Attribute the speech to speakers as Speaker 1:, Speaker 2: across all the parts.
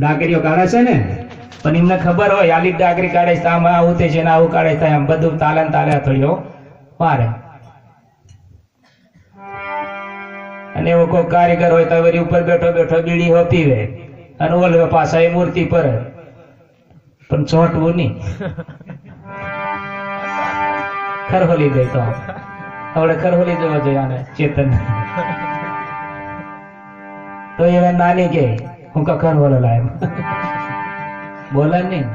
Speaker 1: ડાકરીઓ કાઢે છે ને? પણ એમને ખબર હોય, આલી ડાકરી કાઢે છે, આમાં આવું તે છે ને આવું કાઢે છે, આમ બધું તાલે તાલે થોડીઓ મારે અને એવો કોઈ કારીગર હોય તો ઉપર બેઠો બેઠો બીડી હો પીવે. અને ઓલવે પાછા એ મૂર્તિ પર. પણ ચોટવું નહીં. ખરહોલી ગઈ તો. હવે ખરહોલી જવા જોઈએ આને, ચેતન. તો એ નાની કે. હું કા ખરહોલો લાય બોલે નહીં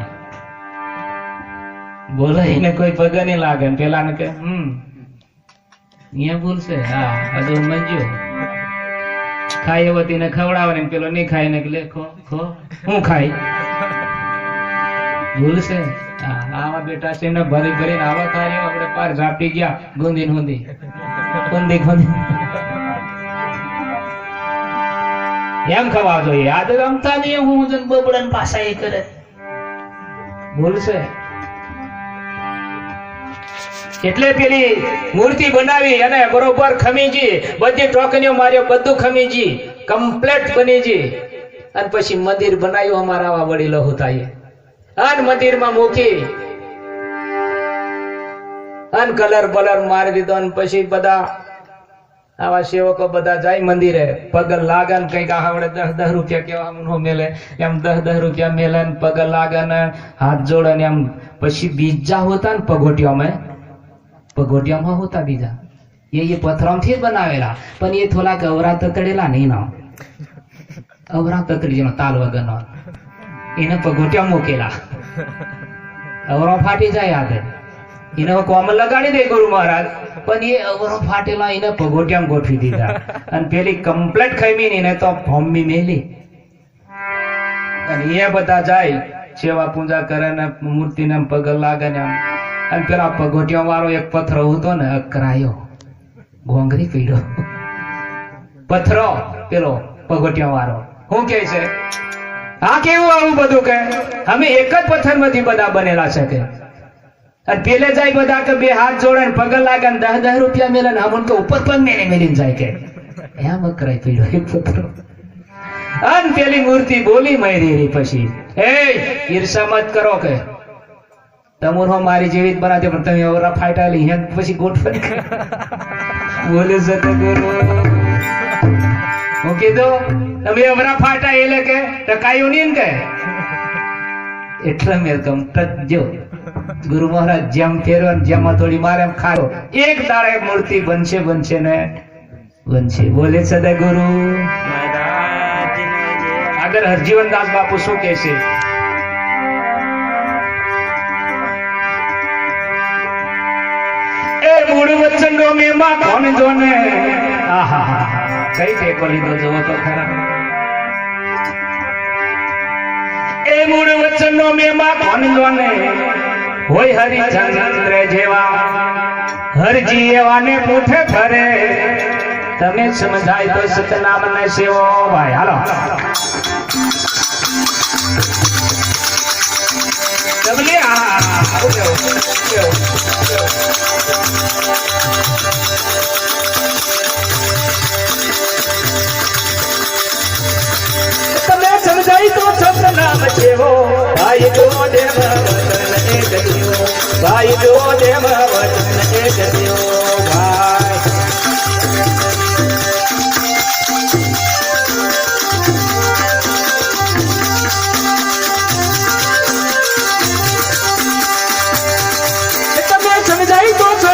Speaker 1: બોલે એને કોઈ પગ નહીં લાગે પેલા ને કે હમ અહીંયા બોલશે હા હજુ મંજુ ખાઈ એવો તેને ખવડાવે ને પેલો નહીં ખાય ને લે ખો ખો હું ખાઈ ભૂલશે આવા બેટા છે ભરી ભરીને આવા કાર્યો આપણે પાર ઝાપી ગયા ગુંદી ગુંદી ગુંદી ગુંદી એમ ખવા જોઈએ. આ તો રમતા નહીં હું જન બબડન પાસા એ કરે. બોલશે એટલે પેલી મૂર્તિ બનાવી અને બરોબર ખમીજી, બધી ટોકનીઓ માર્યો, બધું ખમીજી કમ્પ્લેટ બનીજી અને પછી મંદિર બનાવ્યું અમારા આવા વડીલો હોતાએ. અન મંદિરમાં મૂકી. અન કલર બલર મારી દીધો અને પછી બધા આવા સેવકો બધા જાય મંદિરે. પગ લાગે ને કંઈક આવડે દસ દસ રૂપિયા કેવા નો મેલે. એમ દસ દસ રૂપિયા મેલે ને લાગે ને હાથ જોડે ને એમ. પછી બીજા હોતા ને પગોટિયામાં પગોટિયામાં હોતા બીજા. એ એ પથરામથી બનાવેલા. પણ એ થોડા અવરા તતડેલા નહીં ના. અવરા તતડી જેનો તાલ વગરનો. એને પગોટિયા મૂકેલા. અવરો ફાટી જાય આદે એને કોમલ લગાડી દે ગુરુ મહારાજ. પણ એ અવરો ફાટેલા એને પગોટિયામાં ગોઠવી દીધા. અને પેલી કમ્પ્લેટ ખમી ને તો ભમ્મી મેલી. અને એ બધા જાય, સેવા પૂજા કરે ને મૂર્તિને પગ લાગે ને અને પેલા પગોટિયા વાળો એક પથરો હતો ને અકરાયો. ગોંગરી પીડો પથરો પેલો પગોટિયા વાળો. શું કે છે? આ કેવું આવું બધું કે? અમે એક જ પથ્થરમાંથી બધા બનેલા છે કે? પેલે જાય બધા કે બે હાથ જોડે પગલ લાગે ને દહ દહ રૂપિયા મેલે ને અમુન કે ઉપર પગ મેલે જાય કે. એમ અકરાઈ પીડ્યો એક પુત્ર. અન પેલી મૂર્તિ બોલી મારી રહી પછી એ ઈર્ષા મત કરો કે, તમુર મારી જીવિત જ પણ તમે ઓરા ફાટા લઈ પછી ગોઠવણ બોલે સતગુરુ હું કીધું, તમે અવરા ફાટા એટલે કે, ટકાયું નહીં કે. એટલે મેં કમ તજો ગુરુ મહારાજ, જેમ ફેરવે જેમ થોડી મારે એમ એક દાડે મૂર્તિ બનશે બનશે ને બનશે. બોલે સદગુરુ આગળ હરજીવનદાસ બાપુ શું કે છે એ મૂળ વચન નો મેમાં કોણ જોને? આહા કઈ ટેકો લીધો જોવો તો ખરા. એ મૂળ વચન નો મેમાં કોણ જોને? હોય હરિચંદ્ર જેવા. હરજી એવાને મુઠે ભરે તમે સમજાય તો સતનામ ને સેવો ભાઈ. હાલો. તમે સમજાય તો સતનામ સેવો. ભાઈ, તો દેવ ભાઈ જો દેવ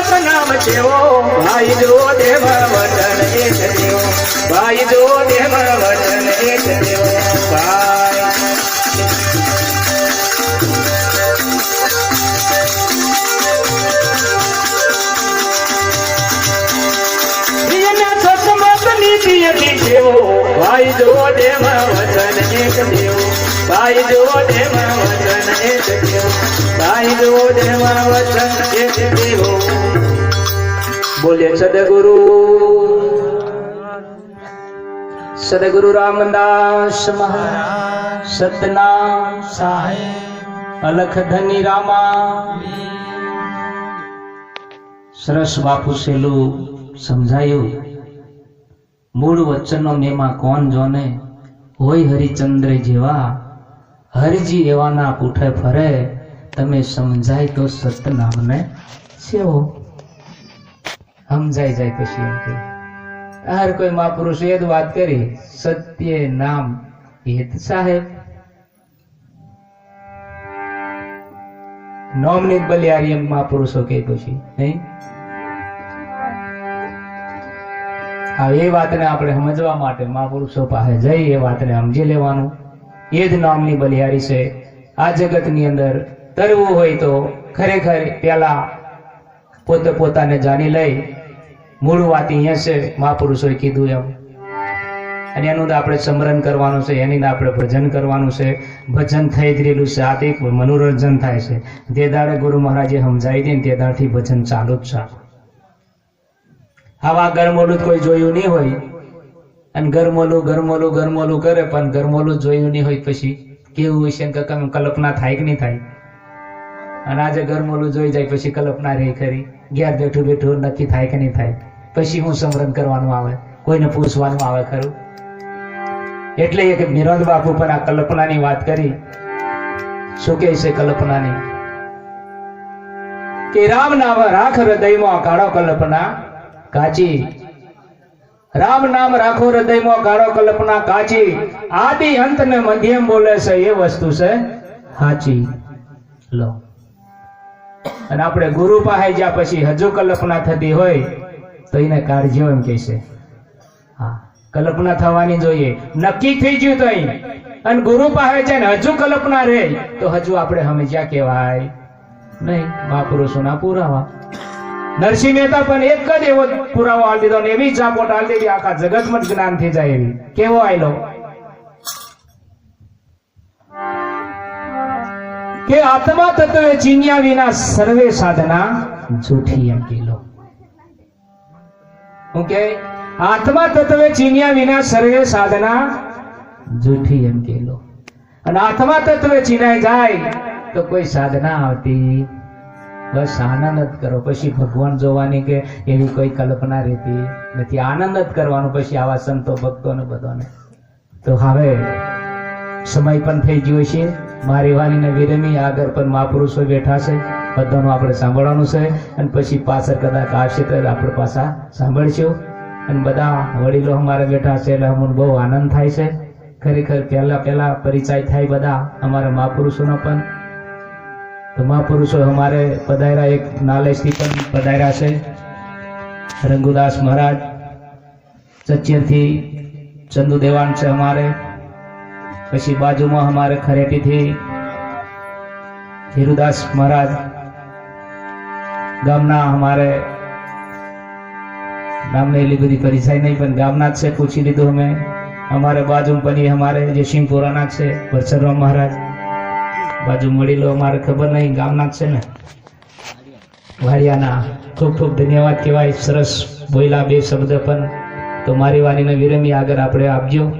Speaker 1: સતનામ સેવો જેવો ભાઈ જો દેવ વચન એક દેવો. ભાઈ જો દેવ વચન એક દેવો. ભાઈ જો દેવ વચન એક દેવો. બોલે સદગુરુ. સદગુરુ રામદાસ મહારાજ સતના સાહેબ, અલખ ધની રામા. સરસ બાપુ સેલું સમજાયું. મૂળ વચનો મેમાં કોણ જોને? હોય હરિચંદ્ર જેવા. હરજી એવાના પૂઠે ફરે. તમે સમજાય તો સતનામને સેવો. સમજાઈ જાય પછી એમ કે, હર કોઈ મહાપુરુષ એ જ વાત કરી. સત્ય નામ હેત સાહેબ. નોમની બલિયારી એમ મહાપુરુષો કે પછી, નહીં? હા, એ વાતને આપણે સમજવા માટે મહાપુરુષો પાસે જઈ એ વાતને સમજી લેવાનું. એ જ નામની બલિહારી છે. આ જગતની અંદર તરવું હોય તો ખરેખર પેલા પોતે પોતાને જાણી લઈ મૂળ વાત અહીંયા છે, મહાપુરુષોએ કીધું એમ. અને એનું તો આપણે સ્મરણ કરવાનું છે, એની આપણે ભજન કરવાનું છે. ભજન થઈ જ રહેલું છે, આ એક મનોરંજન થાય છે. તે દાડે ગુરુ મહારાજે સમજાવી દે ને તે દાડથી ભજન ચાલુ જ છે. આવા ગરમોલું કોઈ જોયું નહીં હોય. અને ગરમોલું ગરમોલું ગરમોલું કરે પણ ગરમોલું જોયું નહીં હોય પછી કેવું કે કમ- કલ્પના થાય કે નહીં થાય? અને આજે ગરમોલું જોઈ જાય પછી કલ્પના રહી ખરી. ઘેર બેઠું બેઠું નક્કી થાય કે નહીં થાય? પછી હું સમરણ કરવાનું આવે? કોઈને પૂછવાનું આવે ખરું? એટલે એક નિરોધ બાપુ પણ આ કલ્પનાની વાત કરી. શું કહે છે કલ્પનાની? કે રામ નામ રાખ હૃદયમાં કાળો કલ્પના. કાચી. રામ નામ રાખો, હૃદયમાં કાળો કલ્પના કાચી. આદિ અંત ને મધ્યમ બોલે છે, એ વસ્તુ છે હાચી. લો. અને આપણે ગુરુ પાસે જ્યાં પછી હજુ કલ્પના થતી હોય, તો એને કાઢજો એમ કે છે. હા, કલ્પના થવાની જોઈએ. નક્કી થઈ ગયું તો અહીં. અને ગુરુ પાસે છે ને હજુ કલ્પના રહે, તો હજુ આપણે સમજ્યા કેવાય નહીં, મહાપુરુષોના પુરાવા. નરસિંહ મહેતા પણ એક જ એવો પુરાવો આલી દીધો એવી ચાપોટ આલી દીધી, આખા જગતમાં જ્ઞાન થઈ જાય એવી કેવો આયલો? કે આત્મા તત્વે ચીન્યા વિના સર્વે સાધના જૂઠી એમ કીલો આત્મા તત્વે ચીન્યા વિના સર્વે સાધના જૂઠી એમ કેલો અને આત્મા તત્વે ચીનાઈ જાય તો કોઈ સાધના આવતી બસ આનંદ જ કરો. પછી ભગવાન જોવાની કે એવી કોઈ કલ્પના રહેતી નથી. આનંદ જ કરવાનો પછી આવા સંતો, ભક્તોને બધાને. તો હવે સમય પણ થઈ ગયો છે. મારી વાણીને વિરમી આગળ પણ મહાપુરુષો બેઠા છે. બધાનું આપણે સાંભળવાનું છે. અને પછી પાછળ કદાચ આવશે તો આપણે પાછા સાંભળશું. અને બધા વડીલો અમારે બેઠા છે એટલે અમને બહુ આનંદ થાય છે. ખરેખર પહેલા પહેલા પરિચય થાય બધા અમારા મહાપુરુષોનો પણ. તો મહાપુરુષો અમારે પધાર્યા, એક નાલેજથી પણ પધાર્યા છે. રંગુદાસ મહારાજ, ચચેરથી ચંદુ દેવાન છે અમારે. પછી બાજુમાં અમારે ખરેટીથી હિરુદાસ મહારાજ. ગામના અમારે ગામને એટલી બધી પરિચય નહીં, પણ ગામના જ છે, પૂછી લીધું અમે. અમારે બાજુ પણ અમારે જે સિંહપુરાના જ છે વરસદરામ મહારાજ. બાજુ મળી લો, અમારે ખબર નહીં, ગામના છે ને. વાડિયાના ખૂબ ખૂબ ધન્યવાદ કહેવાય, સરસ બોયલા બે શબ્દ પણ. તો મારી વાણીને વિરમી આગળ આપણે આપજો.